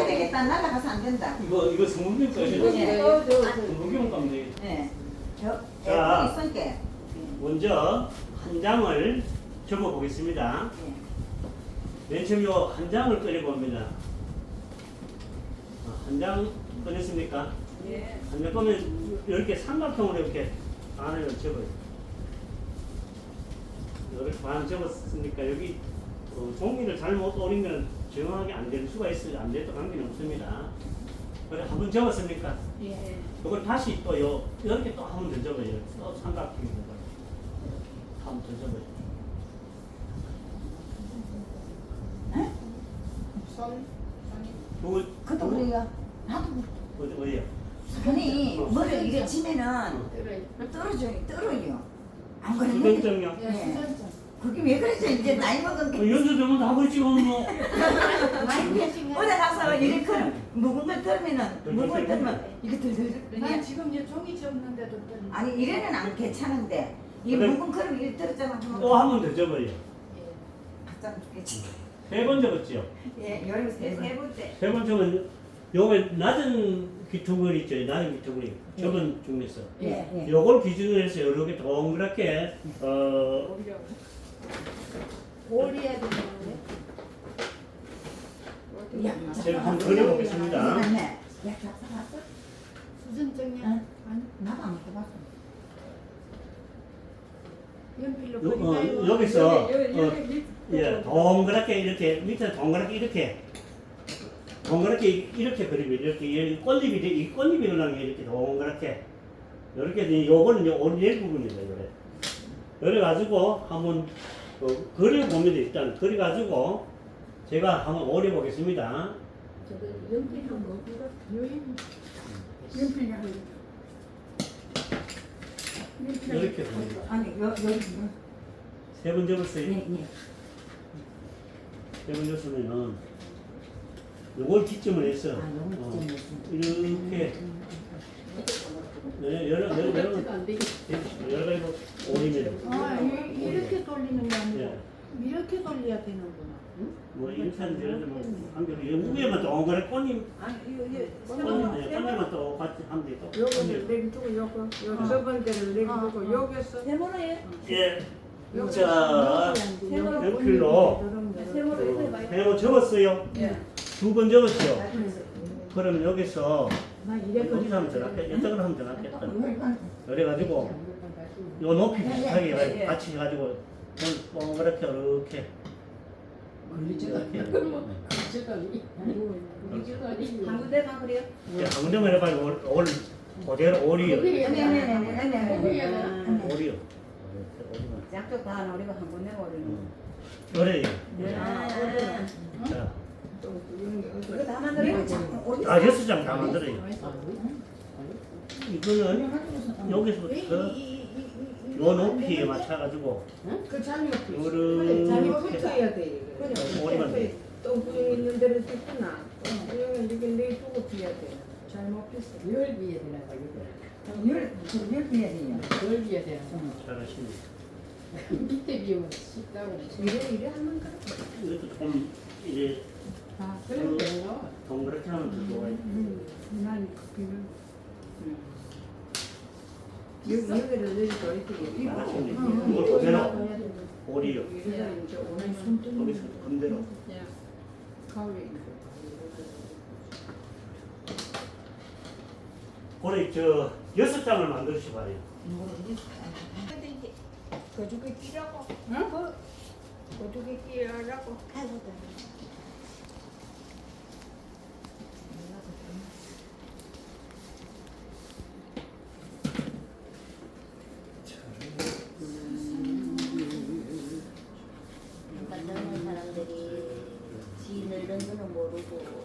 해야 되겠다. 날아가서 안 된다. 이거 이거 성분경 써야 예. 돼. 성분경 까면 돼. 예. 저 자. 애들이 있으니까. 먼저 한 장을 접어 보겠습니다. 예. 맨 처음 요한 장을 꺼내 봅니다. 한 장 꺼냈습니까? 예. 한장 꺼면 이렇게 삼각형으로 이렇게 반을 접어요. 이렇게 반 접었으니까 여기 어, 종이를 잘못 오리면 정확하게 안 될 수가 있어요. 안 돼도 관계는 없습니다. 그래 한번 접었습니까? 예. 이걸 다시 또 요, 이렇게 또 한 번 더 접어요. 또 삼각형이 되고 한번 더 접어요. 손. 요걸 그것도 우리가 나도 어디 어디요? 손이 머리 이래 치면은 들어요. 떨어져요. 떨어요. 안 그러면 수전증요. 예, 수전증. 그게 왜 그러죠? 이제 나이 먹은 게 연수 되면 다 그렇지 그럼 뭐. 많이 계신 거. 어디 가서 이렇게 묵은 걸 떨면은 묵은 걸 떨면 이게 난 들들들 지금 이제 종이 접는데도 떨리네. 아니 이래는 안 괜찮은데 이 그래. 묵은 걸음 이렇게 떨었잖아. 또 한 번 더 접어요. 예. 박장 죽겠지. 세 번 접었죠. 예, 열세 세 번째. 세 번 접은 요게 낮은 귀퉁을 있죠. 낮은 귀퉁이 접은 중에서 예, 예. 요걸 기준으로 해서 이렇게 동그랗게 어 오히려. 뭘 해야 되는 거예요? 야, 제가 한번 그려보겠습니다. 네. 야, 작사 봤어? 수전증이야? 응. 아니, 나도 안 해봤어. 연필로 요, 어, 그리나요? 여기서 여기, 여기, 어, 예, 동그랗게 이렇게 밑에 동그랗게 이렇게 동그랗게 이렇게 그리면 이렇게 이 꽃잎이 이 꽃잎이 올라가는 게 이렇게 동그랗게 이렇게 요거는 이제 오리엘 부분이다 요래 그래 가지고 한번 어, 그려 봅니다 일단 그려 가지고 제가 한번 오려 보겠습니다. 저거 연필 한 거 요인 연필 한 연필 이렇게 아니, 여, 여기. 세번 예, 접었어요 예. 세 번 접으면은 요걸 기점을 해서 아, 너무 어, 기점을 이렇게. 네, 여러 여러 여러 안 되겠 여러 가지로 오리면 아 이- 이렇게 돌리는 게 아니고 예. 이렇게 돌려야 되는구나 뭐 이렇게 하는데 예를 들면 한 위에만 동그랗게 꽃잎 아니 이거 이거 꽃잎 네, 꽃잎만 또 같이 하면 돼 또. 요거를 내리두고 요거 요 저번 데를 내리두고 여기서 세모로요? 예. 요거 자, 요거 연필로 세모로 배고 접었어요. 두번 접었죠. 그럼 여기서 여기서 하면 더 낫겠다. 이쪽으로 하면. 아, 그래가지고 요 높이 비슷하게 예, 예, 해가지고 예. 같이 해가지고 좀 동그랗게 이렇게 이렇게 방구대만 그래요? 이제 방정을 해가지고 올, 올 그대로 오리요. 거기에 아니, 아니, 아니, 아니, 아니, 아니. 아, 오리요. 오리만. 양쪽 다 노리고 한 번에 오리는 음. 그래요. 아, 자, 이거 다 이거 만들어 자꾸 어디 아 여섯 장다 만들어요. 이거는 어. 여기서부터 요 높이에 맞춰가지고 그 잔이 요렇게 잔이 붙어야 돼. 오리만 돼. 똥구멍 있는 데를 뜯구나. 똥구멍을 이렇게 내두고 피야 돼. 잘못 폈어. 열 비에 되나 봐 열, 열 비야 돼요. 열 비에 되나 잘하시네. 밑에 비우면 쉽다고. 이래 이래 하면 그래 이것도 좀 이제 아 그래도 되나 동그랗게 하면 더 좋아요. 난 그냥 여기 여기를 내리고 이렇게 잘하시네. 응. 이거 그대로 가야 되는 오리요. 이래서 이제 오늘 여기서 그대로. 야 가위 그래 저 여섯 장을. 근데 이제 거죽이 끼라고 응? 그 거죽이 끼라고 아이고, 젊은 사람들이 지 늙은 거는 모르고